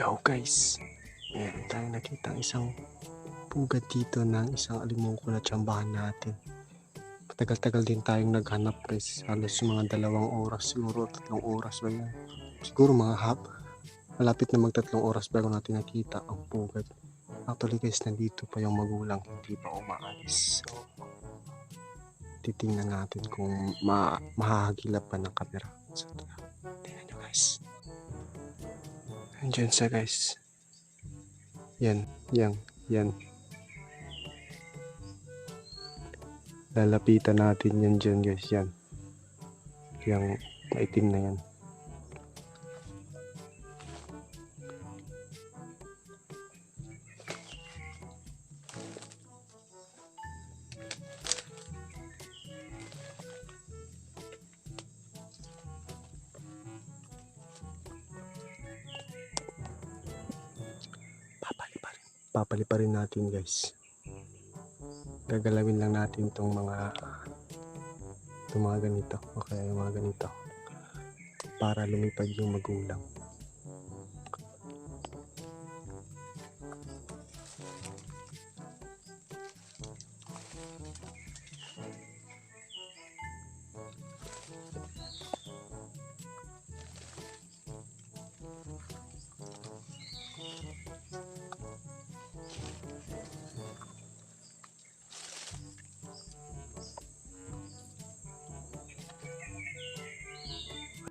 Yo guys, meron tayong nakita isang pugad dito ng isang alimuko na tsambahan natin. Matagal-tagal din tayong naghanap guys. Halos mga dalawang oras, siguro tatlong oras ba yan. Siguro mga hap. Malapit na magtatlong oras bago natin nakita ang pugad. Actually guys, nandito pa yung magulang, hindi pa umaalis. So, titingnan natin kung ma mahahagilap pa ng camera. So, tingnan nyo guys. Andyan siya guys. Yan, yan, yan. Lalapitan natin yan dyan guys, yan. Yung maitim na yan. Pa rin. Papali pa rin natin guys. Gagalawin lang natin itong mga itong mga ganito. Okay, mga ganito. Para lumipad yung magulang.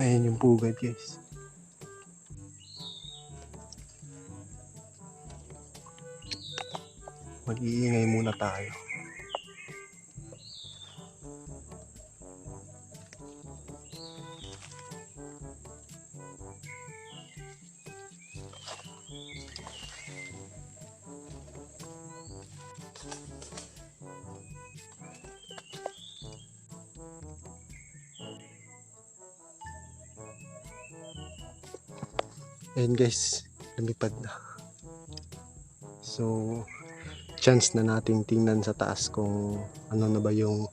Ayan yung pugad guys. Mag-iingay muna tayo. Ayan guys, lumipad na. So, chance na nating tingnan sa taas kung ano na ba yung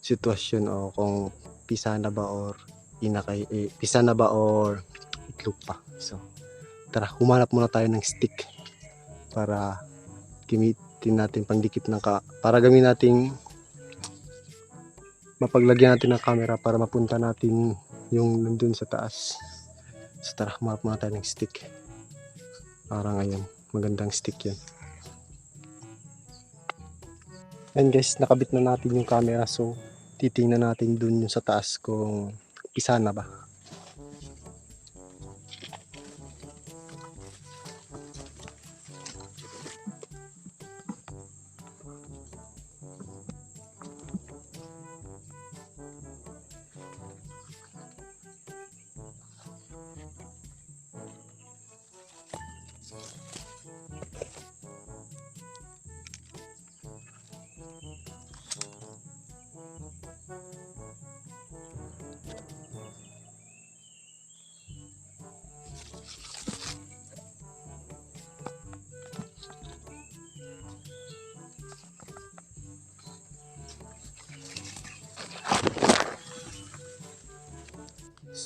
sitwasyon o kung pisa na ba or inakay, eh, pisa na ba or itlog pa. So, tara, humanap muna tayo ng stick para gamitin natin pandikit ng ka, para gawin nating mapaglagyan natin ng camera para mapunta natin yung nandun sa taas. So tara, humarap muna tayo ng stick. Para ngayon, magandang stick yan. And guys, nakabit na natin yung camera so titingnan natin dun yung sa taas kung isa na ba.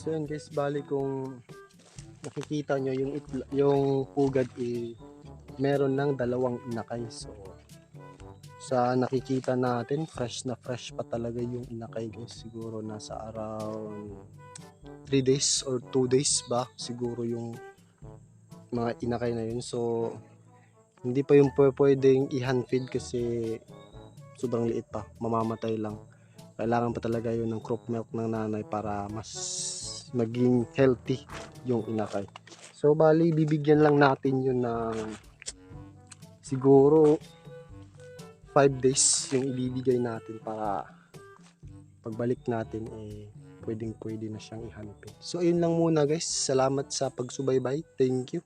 So yun guys, bali kung nakikita nyo yung, itla, yung pugad eh, meron ng dalawang inakay. So sa nakikita natin, fresh na fresh pa talaga yung inakay guys. Siguro nasa around 3 days or 2 days ba siguro yung mga inakay na yun. So hindi pa yung pwe- pwedeng i-hand feed kasi sobrang liit pa, mamamatay lang. Kailangan pa talaga yun ng crop milk ng nanay para mas maging healthy yung inakay. So bali bibigyan lang natin yun ng siguro 5 days yung ibibigay natin para pagbalik natin eh pwedeng pwede na siyang ihanapin. So ayun lang muna guys. Salamat sa pagsubaybay. Thank you.